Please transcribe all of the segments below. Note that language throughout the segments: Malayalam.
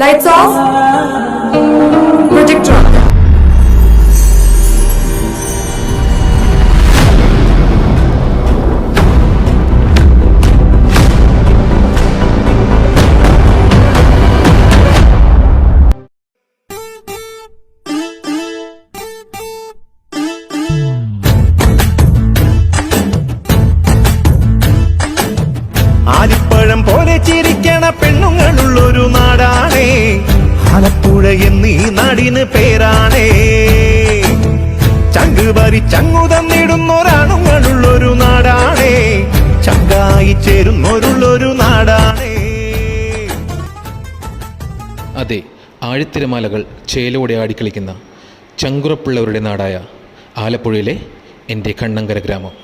లైట్స్ ఆఫ్ ప్రొజెక్టర్ ఆఫ్ ആലിപ്പഴം പോലെ ചിരിക്കണ പെണ്ണുങ്ങളുള്ളൊരു നാടാണേ. ആലപ്പുഴ എന്നീ നാടിന് പേരാണേ. ചങ്ക് വരി ചങ്ങു തന്നിടുന്നൊരാണുങ്ങളുള്ളൊരു നാടാണേ. ചങ്കായി ചേരുന്നൊരുള്ളൊരു നാടാണേ. അതെ ആഴിത്തിരമാലകൾ ചേലോടെ ആടിക്കളിക്കുന്ന ചങ്കുറപ്പുള്ളവരുടെ നാടായ ആലപ്പുഴയിലെ എന്റെ കണ്ണങ്കര ഗ്രാമം.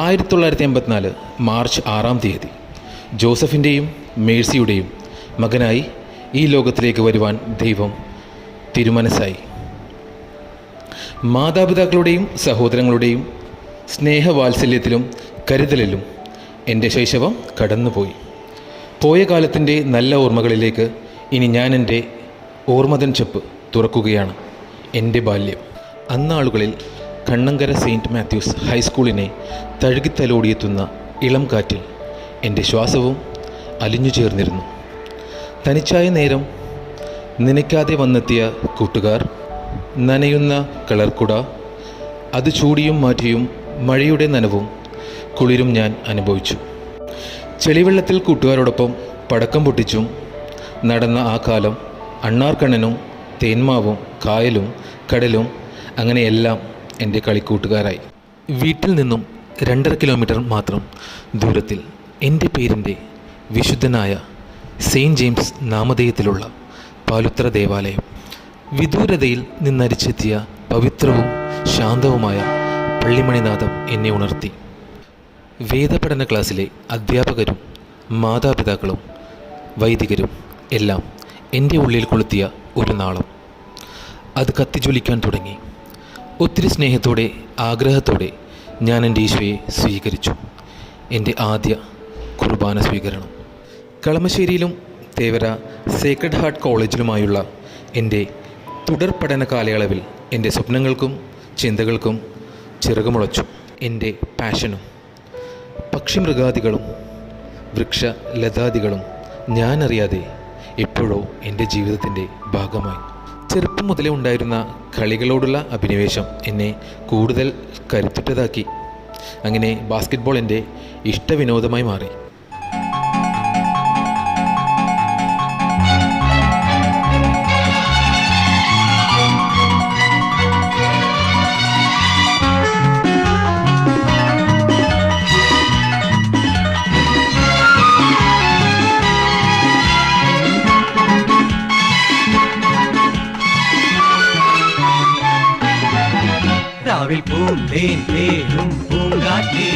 ആയിരത്തി തൊള്ളായിരത്തി എൺപത്തിനാല് മാർച്ച് ആറാം തീയതി. ജോസഫിന്റെയും മേഴ്സിയുടെയും മകനായി ഈ ലോകത്തിലേക്ക് വരുവാൻ ദൈവം തിരുമനസ്സായി. മാതാപിതാക്കളുടെയും സഹോദരങ്ങളുടെയും സ്നേഹവാത്സല്യത്തിലും കരുതലിലും എന്റെ ശൈശവം കടന്നുപോയി. പോയ കാലത്തിന്റെ നല്ല ഓർമ്മകളിലേക്ക് ഇനി ഞാൻ എന്റെ ഓർമ്മതൻ ചെപ്പ് തുറക്കുകയാണ് എന്റെ ബാല്യം. അന്നാളുകളിൽ കണ്ണങ്കര സെയിന്റ് മാത്യൂസ് ഹൈസ്കൂളിനെ തഴുകിത്തലോടിയെത്തുന്ന ഇളം കാറ്റിൽ എന്റെ ശ്വാസവും അലിഞ്ഞു ചേർന്നിരുന്നു. തനിച്ചായ നേരം നനയ്ക്കാതെ വന്നെത്തിയ കൂട്ടുകാർ നനയുന്ന കളർക്കുട അത് ചൂടിയും മാറ്റിയും മഴയുടെ നനവും കുളിരും ഞാൻ അനുഭവിച്ചു. ചെളിവെള്ളത്തിൽ കൂട്ടുകാരോടൊപ്പം പടക്കം പൊട്ടിച്ചും നടന്ന ആ കാലം അണ്ണാർക്കണ്ണനും തേന്മാവും കായലും കടലും അങ്ങനെയെല്ലാം എന്റെ കളിക്കൂട്ടുകാരായി. വീട്ടിൽ നിന്നും രണ്ടര കിലോമീറ്റർ മാത്രം ദൂരത്തിൽ. എന്റെ പേരിന്റെ വിശുദ്ധനായ സെയിന്റ് ജെയിംസ് നാമധേയത്തിലുള്ള പാലുത്ര ദേവാലയം. വിദൂരതയിൽ നിന്നരിച്ചെത്തിയ പവിത്രവും ശാന്തവുമായ പള്ളിമണിനാഥം എന്നെ ഉണർത്തി. വേദപഠന ക്ലാസ്സിലെ അധ്യാപകരും മാതാപിതാക്കളും വൈദികരും എല്ലാം എന്റെ ഉള്ളിൽ കൊളുത്തിയ ഒരു നാളം. അത് കത്തിജ്വലിക്കാൻ തുടങ്ങി. ഒത്തിരി സ്നേഹത്തോടെ ആഗ്രഹത്തോടെ ഞാൻ എന്റെ ഈശോയെ സ്വീകരിച്ചു. എന്റെ ആദ്യ കുർബാന സ്വീകരണം. കളമശ്ശേരിയിലും തേവര സേക്രഡ് ഹാർട്ട് കോളേജിലുമായുള്ള എന്റെ തുടർ പഠന കാലയളവിൽ എന്റെ സ്വപ്നങ്ങൾക്കും ചിന്തകൾക്കും ചിറകുമുളച്ചു. എന്റെ പാഷനും പക്ഷിമൃഗാദികളും വൃക്ഷ ലതാദികളും ഞാനറിയാതെ എപ്പോഴോ എന്റെ ജീവിതത്തിന്റെ ഭാഗമായി. ചെറുപ്പം മുതലേ ഉണ്ടായിരുന്ന കളികളോടുള്ള അഭിനിവേശം എന്നെ കൂടുതൽ കരുത്തുറ്റതാക്കി. അങ്ങനെ ബാസ്കറ്റ്ബോൾ എന്റെ ഇഷ്ടവിനോദമായി മാറി. രാവിൽ പൂന്തേൻ തേനും പൂങ്കാറ്റേ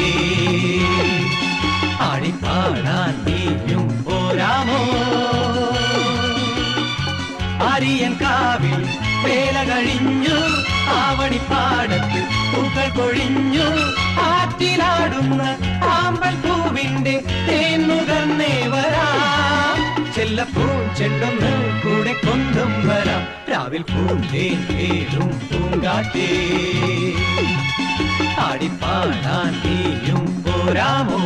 ആടിപ്പാടാൻ നീയും പോരാമോ? അരിയൻ കാവിൽ വേല കഴിഞ്ഞു ആവണിപ്പാടത്ത് പൂക്കൾ കൊഴിഞ്ഞു. ആറ്റിലാടുന്ന ആമ്പൽ പൂവിന്റെ തേൻ നുകർന്നേ വരാം ചെല്ലപ്പൂ ചെണ്ടൊന്ന് കൂടെ കൊണ്ടും വരാം பூந்தேன் ആടിപ്പാടാൻ നീയും പോരാമോ?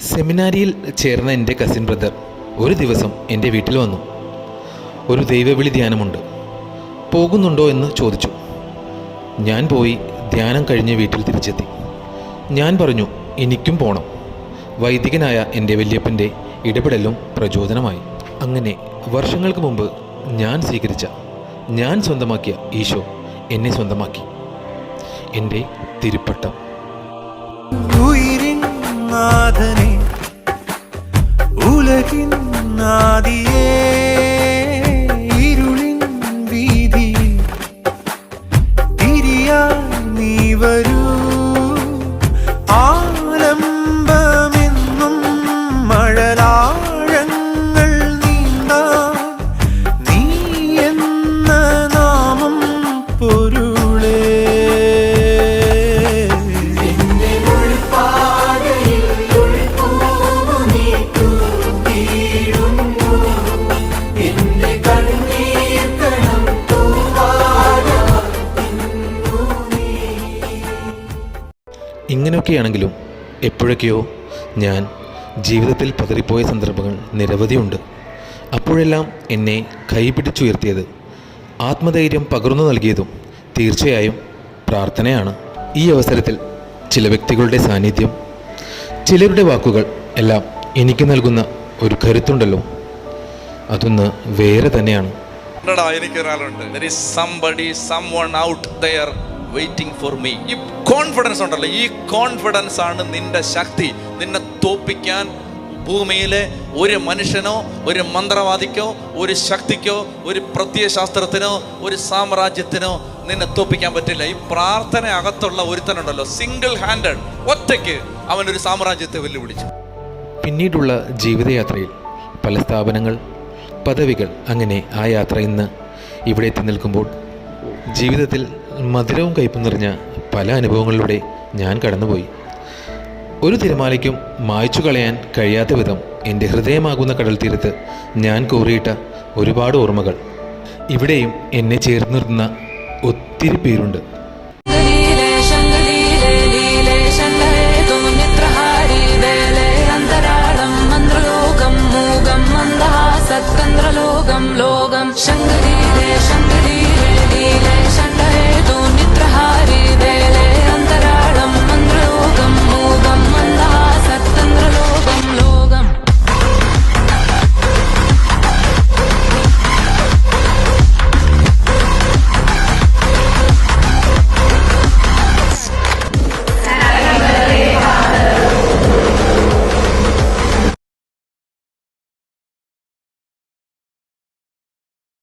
സെമിനാരിയിൽ ചേർന്ന എന്റെ കസിൻ ബ്രദർ ഒരു ദിവസം എന്റെ വീട്ടിൽ വന്നു. ഒരു ദൈവവിളി ധ്യാനമുണ്ട്. പോകുന്നുണ്ടോ എന്ന് ചോദിച്ചു. ഞാൻ പോയി ധ്യാനം കഴിഞ്ഞ് വീട്ടിൽ തിരിച്ചെത്തി. ഞാൻ പറഞ്ഞു എനിക്കും പോണം. വൈദികനായ എന്റെ വല്യപ്പന്റെ ഇടപെടലും പ്രചോദനമായി. അങ്ങനെ വർഷങ്ങൾക്ക് മുമ്പ് ഞാൻ സ്വീകരിച്ച ഞാൻ സ്വന്തമാക്കിയ ഈശോ എന്നെ സ്വന്തമാക്കി. എന്റെ തിരുപ്പട്ടം. ഉലകിൻ നാദിയേ എങ്ങനെയൊക്കെയാണെങ്കിലും എപ്പോഴൊക്കെയോ ഞാൻ ജീവിതത്തിൽ പതറിപ്പോയ സന്ദർഭങ്ങൾ നിരവധിയുണ്ട്. അപ്പോഴെല്ലാം എന്നെ കൈപിടിച്ചുയർത്തിയത് ആത്മധൈര്യം പകർന്നു നൽകിയതും തീർച്ചയായും പ്രാർത്ഥനയാണ്. ഈ അവസരത്തിൽ ചില വ്യക്തികളുടെ സാന്നിധ്യം ചിലരുടെ വാക്കുകൾ എല്ലാം എനിക്ക് നൽകുന്ന ഒരു കരുത്തുണ്ടല്ലോ. അതൊന്ന് വേറെ തന്നെയാണ്. എനിക്ക് വെയിറ്റിംഗ് ഫോർ മീ ഈ കോൺഫിഡൻസ് ഉണ്ടല്ലോ. ഈ കോൺഫിഡൻസ് ആണ് നിന്റെ ശക്തി. നിന്നെ തോപ്പിക്കാൻ ഭൂമിയിലെ ഒരു മനുഷ്യനോ ഒരു മന്ത്രവാദിക്കോ ഒരു ശക്തിക്കോ ഒരു പ്രത്യയശാസ്ത്രത്തിനോ ഒരു സാമ്രാജ്യത്തിനോ നിന്നെ തോപ്പിക്കാൻ പറ്റില്ല. ഈ പ്രാർത്ഥന അകത്തുള്ള ഒരുത്തനുണ്ടല്ലോ. സിംഗിൾ ഹാൻഡഡ് ഒറ്റയ്ക്ക് അവനൊരു സാമ്രാജ്യത്തെ വെല്ലുവിളിച്ചു. പിന്നീടുള്ള ജീവിതയാത്രയിൽ പല സ്ഥാപനങ്ങൾ പദവികൾ അങ്ങനെ ആ യാത്ര ഇന്ന് ഇവിടെ എത്തി നിൽക്കുമ്പോൾ ജീവിതത്തിൽ മധുരവും കയ്പും നിറഞ്ഞ പല അനുഭവങ്ങളിലൂടെ ഞാൻ കടന്നുപോയി. ഒരു തിരമാലയ്ക്കും മായ്ച്ചു കളയാൻ കഴിയാത്ത വിധം എന്റെ ഹൃദയമാകുന്ന കടൽ തീരത്ത് ഞാൻ കോറിയിട്ട ഒരുപാട് ഓർമ്മകൾ. ഇവിടെയും എന്നെ ചേർന്നിരുന്ന ഒത്തിരി പേരുണ്ട്.